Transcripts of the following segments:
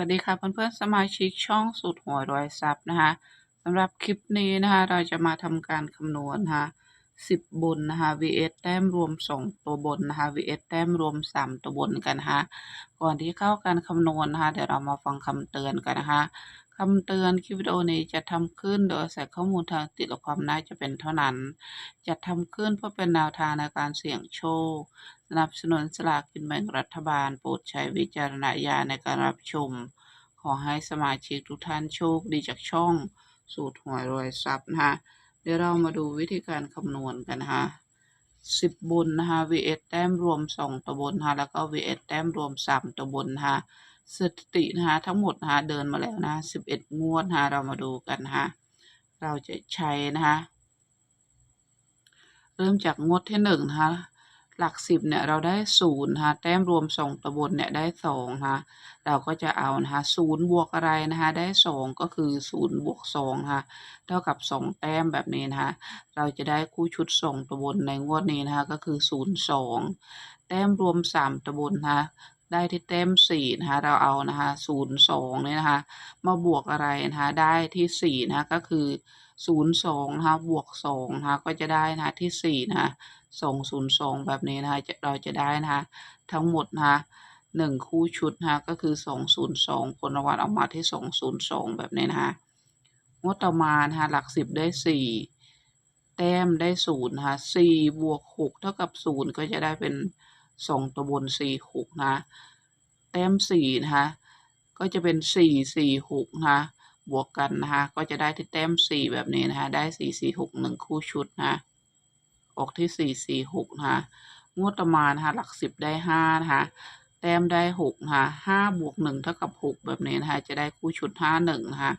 วัสดีค่ะเพื่อนๆสมาชิกช่องสูตรหวยรวยทรัพย์นะคะสำหรับคลิปนี้นะคะเราจะมาทำการคำนวณนะคะสิบบนนะคะ vs แต้มรวมสองตัวบนนะคะ vs แต้มรวมสามตัวบนกันนะคะก่อนที่เข้าการคำนวณนะคะเดี๋ยวเรามาฟังคำเตือนกันนะคะ คำเตือนคลิปวิดีโอนี้จะทำขึ้นโดยอาศัยข้อมูลทางติดและความน่าจะเป็นเท่านั้น จะทำขึ้นเพื่อเป็นแนวทางในการเสี่ยงโชค สนับสนุนสลากกินแบ่งรัฐบาล โปรดใช้วิจารณญาณในการรับชม ขอให้สมาชิกทุกท่านโชคดีจากช่อง สูตรหวยรวยทรัพย์นะคะเดี๋ยวเรามาดูวิธีการคำนวณกันนะคะสิบบนนะคะ vs แต้มรวมสองตบนนะคะแล้วก็ vs แต้มรวมสามตบนนะคะ สถิตินะคะทั้งหมดนะคะเดินมาแล้วนะสิบเอ็ดงวดนะคะเรามาดูกันนะคะเราจะใช้นะคะเริ่มจากงวดที่หนึ่งนะคะหลักสิบเนี่ยเราได้ศูนย์นะคะแต้มรวมสองตัวบนเนี่ยได้สองนะคะเราก็จะเอานะคะศูนย์บวกอะไรนะคะได้สองก็คือศูนย์บวกสองนะคะเท่ากับสองแต้มแบบนี้นะคะเราจะได้คู่ชุดสองตัวบนในงวดนี้นะคะก็คือศูนย์สองแต้มรวมสามตัวบนนะคะ ได้ที่แต้มสี่นะคะเราเอานะคะศูนย์สองเนี่ยนะคะมาบวกอะไรนะคะได้ที่สี่นะคะก็คือศูนย์สองนะคะบวกสองนะคะก็จะได้นะคะที่สี่นะคะสองศูนย์สองแบบนี้นะคะจะเราจะได้นะคะทั้งหมดนะคะหนึ่งคู่ชุดนะคะก็คือสองศูนย์สองผลรางวัลออกมาที่สองศูนย์สองแบบนี้นะคะงวดต่อมานะคะหลักสิบได้สี่แต้มได้ศูนย์นะคะสี่บวกหกเท่ากับศูนย์ก็จะได้เป็น สองตัวบนสี่หกนะ แต้มสี่นะคะก็จะเป็นสี่สี่หกนะคะบวกกันนะคะก็จะได้ที่แต้มสี่แบบนี้นะคะได้สี่สี่หกหนึ่งคู่ชุดนะออกที่สี่สี่หกนะคะงวดต่อมานะคะหลักสิบได้ห้านะคะแต้มได้หกนะคะห้าบวกหนึ่งเท่ากับหกแบบนี้นะคะจะได้คู่ชุดห้าหนึ่งนะคะ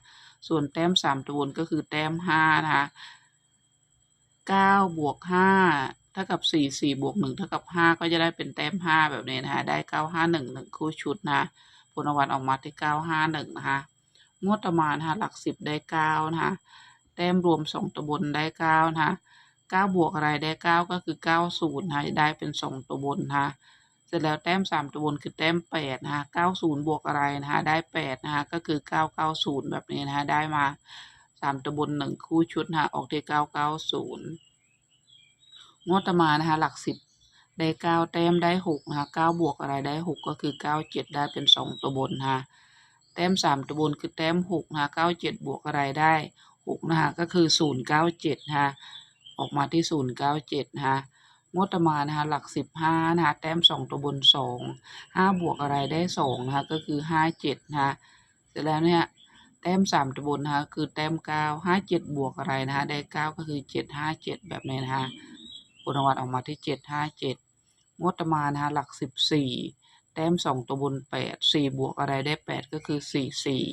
ส่วนแต้มสามตัวบนก็คือแต้มห้านะคะเก้าบวกห้า ท่ากับสี่สี่บวกหนึ่งเท่ากับห้าก็จะได้เป็นแต้มห้าแบบนี้นะคะได้เก้าห้าหนึ่งหนึ่งคู่ชุดนะผลรางวัลออกมาที่เก้าห้าหนึ่งนะคะงวดต่อมานะคะหลักสิบได้เก้านะคะแต้มรวมสองตัวบนได้เก้านะคะเก้าบวกอะไรได้เก้าก็คือเก้าศูนย์นะคะได้เป็นสองตัวบนนะคะเสร็จแล้วแต้มสามตัวบนคือแต้มแปดนะคะเก้าศูนย์บวกอะไรนะคะได้แปดนะคะก็คือเก้าเก้าศูนย์แบบนี้นะคะได้มาสามตัวบนหนึ่งคู่ชุดนะคะออกที่เก้าเก้าศูนย์ งวดต่อมานะคะหลักสิบได้เก้าแต้มได้หกนะคะเก้าบวกอะไรได้หกก็คือเก้าเจ็ดได้เป็นสองตัวบนนะคะแต้มสามตัวบนคือแต้มหกนะคะเก้าเจ็ดบวกอะไรได้หกนะคะก็คือศูนย์เก้าเจ็ดนะคะออกมาที่ศูนย์เก้าเจ็ดนะคะงวดต่อมานะคะหลักสิบห้านะคะแต้มสองตัวบนสองห้าบวกอะไรได้สองนะคะก็คือห้าเจ็ดนะคะเสร็จแล้วเนี่ยแต้มสามตัวบนนะคะคือแต้มเก้าห้าเจ็ดบวกอะไรนะคะได้เก้าก็คือเจ็ดห้าเจ็ดแบบนี้นะคะ ผลรางวัลออกมาที่เจ็ดห้าเจ็ดงวดต่อมานะคะหลักสิบสี่แต้มสองตัวบนแปดสี่บวกอะไรได้แปดก็คือสี่สี่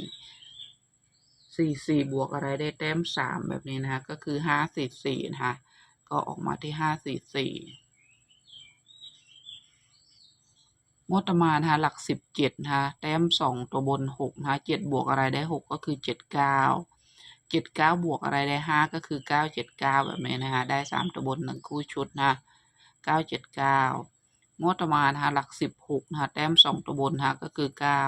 สี่สี่บวกอะไรได้แต้มสามแบบนี้นะคะก็คือห้าสี่สี่นะคะก็ออกมาที่ห้าสี่สี่งวดต่อมานะคะหลักสิบเจ็ดนะคะแต้มสองตัวบนหกนะคะเจ็ดบวกอะไรได้หกก็คือเจ็ดเก้า เจ็ดเก้าบวกอะไรได้ห้าก็คือเก้าเจ็ดเก้าแบบนี้นะคะได้สามตัวบนหนึ่งคู่ชุดนะเก้าเจ็ดเก้างวดต่อมานะคะหลักสิบหกนะคะแต้มสองตัวบนนะคะก็คือเก้า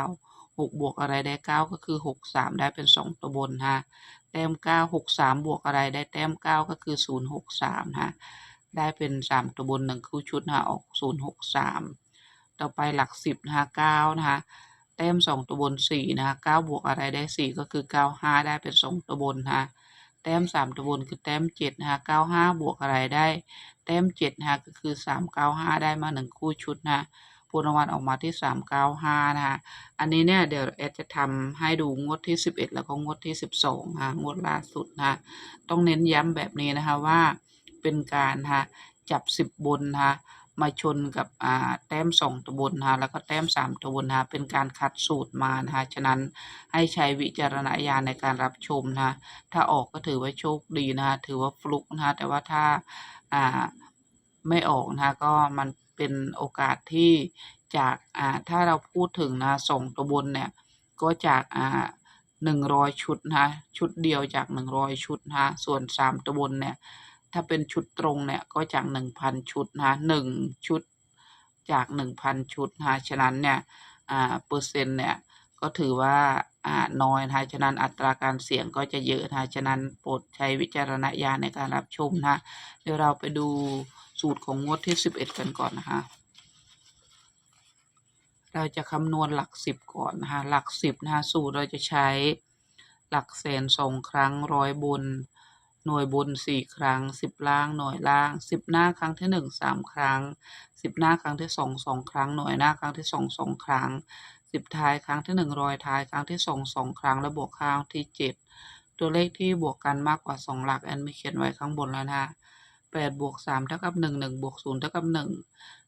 หกบวกอะไรได้เก้าก็คือหกสามได้เป็นสองตัวบนนะคะแต้มเก้าหกสามบวกอะไรได้แต้มเก้าก็คือศูนย์หกสามนะคะได้เป็นสามตัวบนหนึ่งคู่ชุดนะคะออกศูนย์หกสามต่อไปหลักสิบนะคะเก้านะคะ แต้มสองตัวบนสี่นะคะเก้าบวกอะไรได้สี่ก็คือเก้าห้าได้เป็นสองตัวบนนะคะแต้มสามตัวบนคือแต้มเจ็ดนะคะเก้าห้าบวกอะไรได้ แต้มเจ็ดนะคะก็คือสามเก้าห้าได้มาหนึ่งคู่ชุดนะผลรางวัลออกมาที่สามเก้าห้านะคะอันนี้เนี่ยเดี๋ยวแอดจะทำให้ดูงวดที่สิบเอ็ดแล้วก็งวดที่สิบสองค่ะงวดล่าสุดนะต้องเน้นย้ำแบบนี้นะคะว่าเป็นการนะจับสิบบนนะคะ มาชนกับอ่าแต้มสองตัวบนนะแล้วก็แต้มสามตัวบนนะเป็นการคัดสูตรมานะคะฉะนั้นให้ใช้วิจารณญาณในการรับชมนะคะถ้าออกก็ถือว่าโชคดีนะคะถือว่าฟลุกนะคะแต่ว่าถ้าอ่าไม่ออกนะคะก็มันเป็นโอกาสที่จากอ่าถ้าเราพูดถึงนะส่งตัวบนเนี่ยก็จากอ่าหนึ่งร้อยชุดนะชุดเดียวจากหนึ่งร้อยชุดนะคะส่วนสามตัวบนเนี่ย ถ้าเป็นชุดตรงเนี่ยก็จากหนึ่งพันชุดนะหนึ่งชุดจากหนึ่งพันชุดนะฉะนั้นเนี่ยอ่าเปอร์เซ็นต์เนี่ยก็ถือว่าอ่าน้อยนะฉะนั้นอัตราการเสี่ยงก็จะเยอะนะฉะนั้นโปรดใช้วิจารณญาณในการรับชมนะเดี๋ยวเราไปดูสูตรของงวดที่ 11 กันก่อนนะคะเราจะคำนวณหลักสิบก่อนนะคะหลักสิบนะคะสูตรเราจะใช้หลักแสนสองครั้งร้อยบน หน่วยบนสี่ครั้งสิบล่างหน่วยล่างสิบหน้าครั้งที่หนึ่งสามครั้งสิบหน้าครั้งที่สองสองครั้งหน่วยหน้าครั้งที่สองสองครั้งสิบท้ายครั้งที่หนึ่งรอยท้ายครั้งที่สองสองครั้งและบวกครั้งที่เจ็ดตัวเลขที่บวกกันมากกว่าสองหลักแอนไม่เขียนไว้ข้างบนแล้วนะแปดบวกสามเท่ากับหนึ่งหนึ่งบวกศูนย์เท่ากับหนึ่ง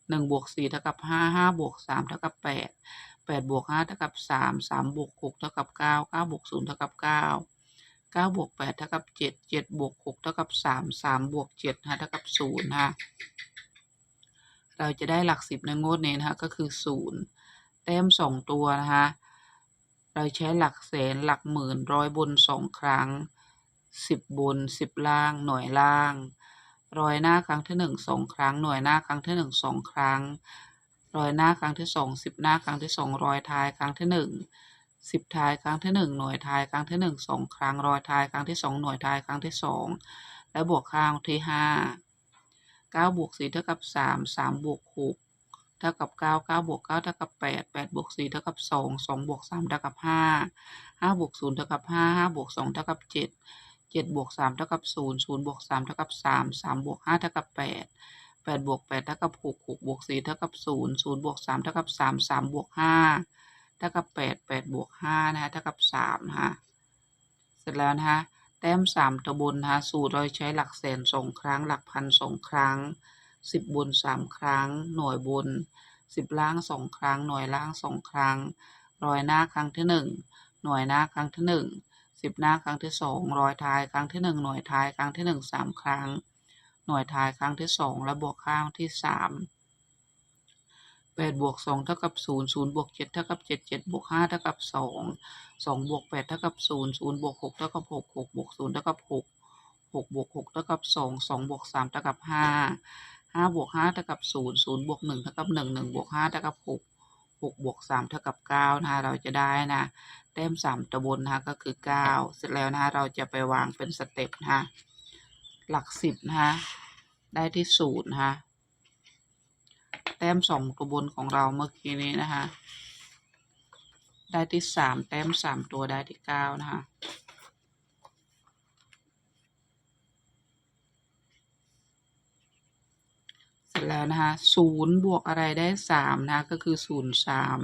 หนึ่งบวกสี่เท่ากับห้าห้าบวกสามเท่ากับแปดแปดบวกห้าเท่ากับสามสามบวกหกเท่ากับเก้าเก้าบวกศูนย์เท่ากับเก้า เก้าบวกแปดเท่ากับเจ็ดเจ็ดบวกหกเท่ากับสามสามบวกเจ็ดนะเท่ากับศูนย์นะเราจะได้หลักสิบในงวดนี้นะคะก็คือศูนย์แต้มสองตัวนะคะเราใช้หลักแสนหลักหมื่นร้อยบนสองครั้งสิบบนสิบล่างหน่วยล่างร้อยหน้าครั้งที่หนึ่งสองครั้งหน่วยหน้าครั้งที่หนึ่งสองครั้งร้อยหน้าครั้งที่สองสิบหน้าครั้งที่สองรอยท้ายครั้งที่หนึ่ง สิบท้ายครั้งที่หนึ่งหน่วยท้ายครั้งที่หนึ่งสองครั้งรอยท้ายครั้งที่สองหน่วยท้ายครั้งที่สองและบวกข้างที่ห้าเก้าบวกสี่เท่ากับสามสามบวกหกเท่ากับเก้าเก้าบวกเก้าเท่ากับแปดแปดบวกสี่เท่ากับสองสองบวกสามเท่ากับห้าห้าบวกศูนย์เท่ากับห้าห้าบวกสองเท่ากับเจ็ดเจ็ดบวกสามเท่ากับศูนย์ศูนย์บวกสามเท่ากับสามสามบวกห้าเท่ากับแปดแปดบวกแปดเท่ากับหกหกบวกสี่เท่ากับศูนย์ศูนย์บวกสามเท่ากับสามสามบวกห้า เท่ากับแปดแปดบวกห้านะคะเท่ากับสามนะคะเสร็จแล้วนะคะแต้มสามตัวบนนะคะสูตรเราใช้หลักแสนสองครั้ง หลักพันสองครั้งสิบบนสามครั้ง หน่วยบนสิบล่างสองครั้ง หน่วยล่างสองครั้งรอยหน้าครั้งที่หนึ่งหน่วยหน้าครั้งที่หนึ่งสิบหน้าครั้งที่สองรอยท้ายครั้งที่หนึ่งหน่วยท้ายครั้งที่หนึ่งสามครั้ง หน่วยท้ายครั้งที่สองและบวกข้างที่สาม แปดบวกสองเท่ากับศูนย์ศูนย์บวกเจ็ดเท่ากับเจ็ดเจ็ดบวกห้าเท่ากับสองสองบวกแปดเท่ากับศูนย์ศูนย์บวกหกเท่ากับหกหกบวกศูนย์เท่ากับหกหกบวกหกเท่ากับสองสองบวกสามเท่ากับห้าห้าบวกห้าเท่ากับศูนย์ศูนย์บวกหนึ่งเท่ากับหนึ่งหนึ่งบวกห้าเท่ากับหกหกบวกสามเท่ากับเก้านะคะเราจะได้นะแต้มสามตะบนนะคะก็คือเก้าเสร็จแล้วนะคะเราจะไปวางเป็นสเต็ปนะคะหลักสิบนะคะได้ที่ศูนย์นะคะ แต้มสองตัวบนของเราเมื่อกี้นี้นะคะ ได้ที่สามแต้มสามตัวได้ที่เก้านะคะเสร็จแล้วนะคะศูนย์บวกอะไรได้สามนะคะก็คือศูนย์สาม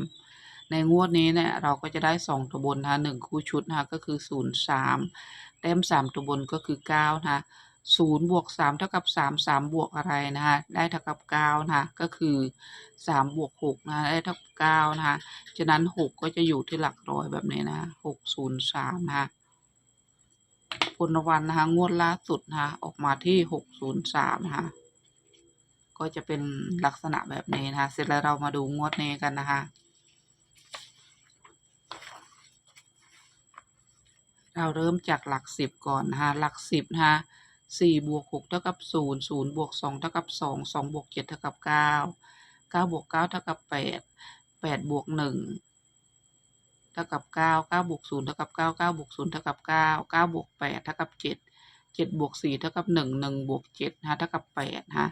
ในงวดนี้เนี่ยเราก็จะได้สองตัวบนนะคะหนึ่งคู่ชุดนะคะก็คือศูนย์สามแต้มสามตัวบนก็คือเก้านะคะ ศูนย์บวกสามเท่ากับสามสามบวกอะไรนะคะได้เท่ากับเก้านะคะก็คือสามบวกหกนะคะได้เท่ากับเก้านะคะฉะนั้นหกก็จะอยู่ที่หลักร้อยแบบนี้นะหกศูนย์สามนะคะผลรางวัลนะคะงวดล่าสุดนะคะออกมาที่หกศูนย์สามนะคะก็จะเป็นลักษณะแบบนี้นะคะเสร็จแล้วเรามาดูงวดนี้กันนะคะเราเริ่มจากหลักสิบก่อนนะคะหลักสิบนะคะ สี่บวกหกเท่ากับศูนย์ศูนย์บวกสองเท่ากับสองสองบวกเจ็ดเท่ากับเก้าเก้าบวกเก้าเท่ากับแปดแปดบวกหนึ่งเท่ากับเก้าเก้าบวกศูนย์เท่ากับเก้าเก้าบวกศูนย์เท่ากับเก้าเก้าบวกแปดเท่ากับเจ็ดเจ็ดบวกสี่เท่ากับหนึ่งหนึ่งบวกเจ็ดนะเท่ากับแปดนะ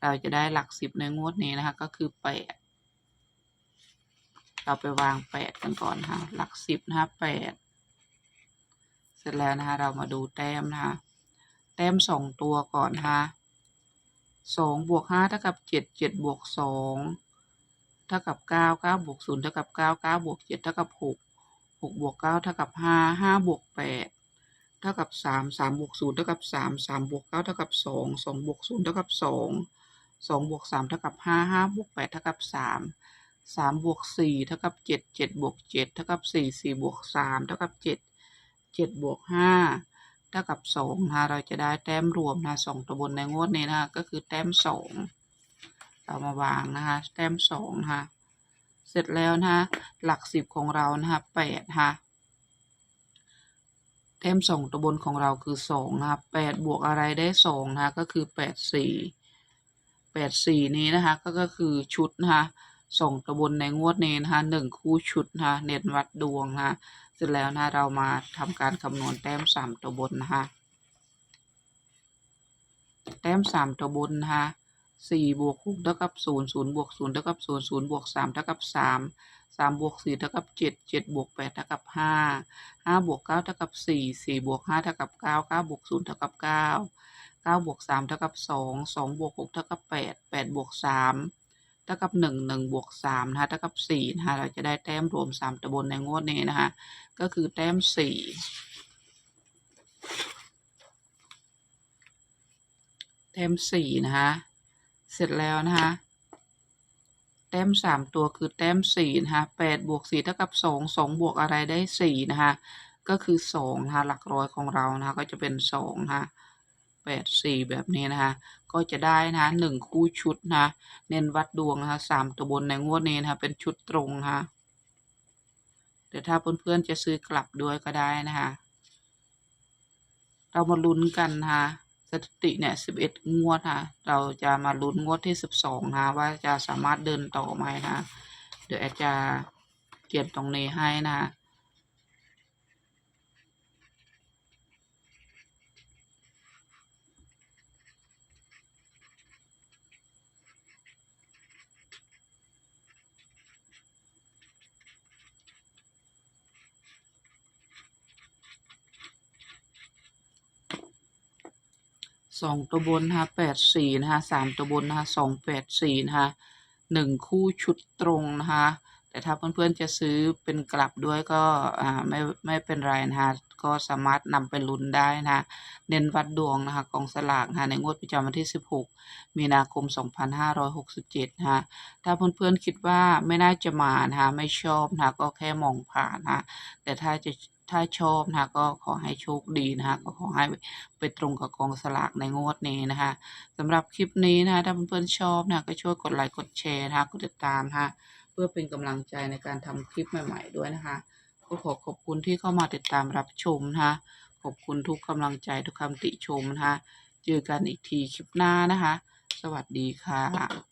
เราจะได้หลักสิบในงวดนี้นะคะก็คือแปดเราไปวางแปดกันก่อนนะคะหลักสิบนะคะแปดเสร็จแล้วนะคะเรามาดูแต้มนะคะ ต้มสองตัวก่อนนะคะสองบวกห้าเท่ากับเจ็ดเจ็ดบวกสองเท่ากับเก้าเก้าบวกศูนย์เท่ากับเก้าเก้าบวกเจ็ดเท่ากับหกหกบวกเก้าเท่ากับห้าห้าบวกแปดเท่ากับสามสามบวกศูนย์เท่ากับสามสามบวกเก้าเท่ากับสองสองบวกศูนย์เท่ากับสองสองบวกสามเท่ากับห้าห้าบวกแปดเท่ากับสามสามบวกสี่เท่ากับเจ็ดเจ็ดบวกเจ็ดเท่ากับสี่สี่บวกสามเท่ากับเจ็ดเจ็ดบวกห้า เท่ากับสองนะคะเราจะได้แต้มรวมนะสองตัวบนในงวดนี้นะคะก็คือแต้มสองเรามาวางนะคะแต้มสองนะคะเสร็จแล้วนะคะหลักสิบของเรานะคะแปดนะคะแต้มสองตัวบนของเราคือสองนะคะแปดบวกอะไรได้สองนะคะก็คือแปดสี่แปดสี่นี้นะคะก็ก็คือชุดนะคะ ส่งตัวบนในงวดนี้นะคะหนึ่งคู่ชุดนะคะเน้นวัดดวงนะคะเสร็จแล้วนะเรามาทำการคำนวณแต้มสามตัวบนนะคะแต้มสามตัวบนนะคะสี่บวกหกเท่ากับศูนย์ศูนย์บวกศูนย์เท่ากับศูนย์ศูนย์บวกสามเท่ากับสามสามบวกสี่เท่ากับเจ็ดเจ็ดบวกแปดเท่ากับห้าห้าบวกเก้าเท่ากับสี่สี่บวกห้าเท่ากับเก้าเก้าบวกศูนย์เท่ากับเก้าเก้าบวกสามเท่ากับสองสองบวกหกเท่ากับแปดแปดบวกสาม ท่ากับหนึ่งหนึ่งบวกสามนะคะเท่ากับสี่นะคะเราจะได้แต้มรวมสามตัวบนในงวดนี้นะคะก็คือแต้มสี่แต้มสี่นะคะเสร็จแล้วนะคะแต้มสามตัวคือแต้มสี่นะคะแปดบวกสี่เท่ากับสองสองบวกอะไรได้สี่นะคะก็คือสองนะคะหลักร้อยของเรานะคะก็จะเป็นสองนะคะ แปดสี่แบบนี้นะคะก็จะได้นะคะหนึ่งคู่ชุดนะคะเน้นวัดดวงนะคะสามตัวบนในงวดนี้นะคะเป็นชุดตรงนะคะแต่ถ้าเพื่อนๆจะซื้อกลับด้วยก็ได้นะคะเรามาลุ้นกันนะคะสถิติเนี่ยสิบเอ็ดงวดค่ะเราจะมาลุ้นงวดที่สิบสองนะะว่าจะสามารถเดินต่อไหมนะคะเดี๋ยวแอดจะเขียนตรงนี้ให้นะ สองตัวบนนะคะแปดสี่นะคะสามตัวบนนะคะสองแปดสี่นะคะหนึ่งคู่ชุดตรงนะคะแต่ถ้าเพื่อนๆจะซื้อเป็นกลับด้วยก็อ่าไม่ไม่เป็นไรนะคะก็สามารถนำไปลุ้นได้นะคะเน้นวัดดวงนะคะกองสลากนะคะในงวดประจำวันที่ 16 มีนาคม 2567นะคะถ้าเพื่อนๆคิดว่าไม่น่าจะมานะคะไม่ชอบนะคะก็แค่มองผ่านนะคะแต่ถ้าจะ ถ้าชอบนะคะก็ขอให้โชคดีนะคะก็ขอให้ไปตรงกับกองสลากในงวดนี้นะคะสำหรับคลิปนี้นะคะถ้าเพื่อนๆชอบนะะก็ช่วยกดไลค์กดแชร์นะคะกดติดตามนะคะเพื่อเป็นกำลังใจในการทำคลิปใหม่ ๆ ด้วยนะคะก็ขอขอบคุณที่เข้ามาติดตามรับชมนะคะขอบคุณทุกกำลังใจทุกคำติชมนะคะเจอกันอีกทีคลิปหน้านะคะ สวัสดีค่ะ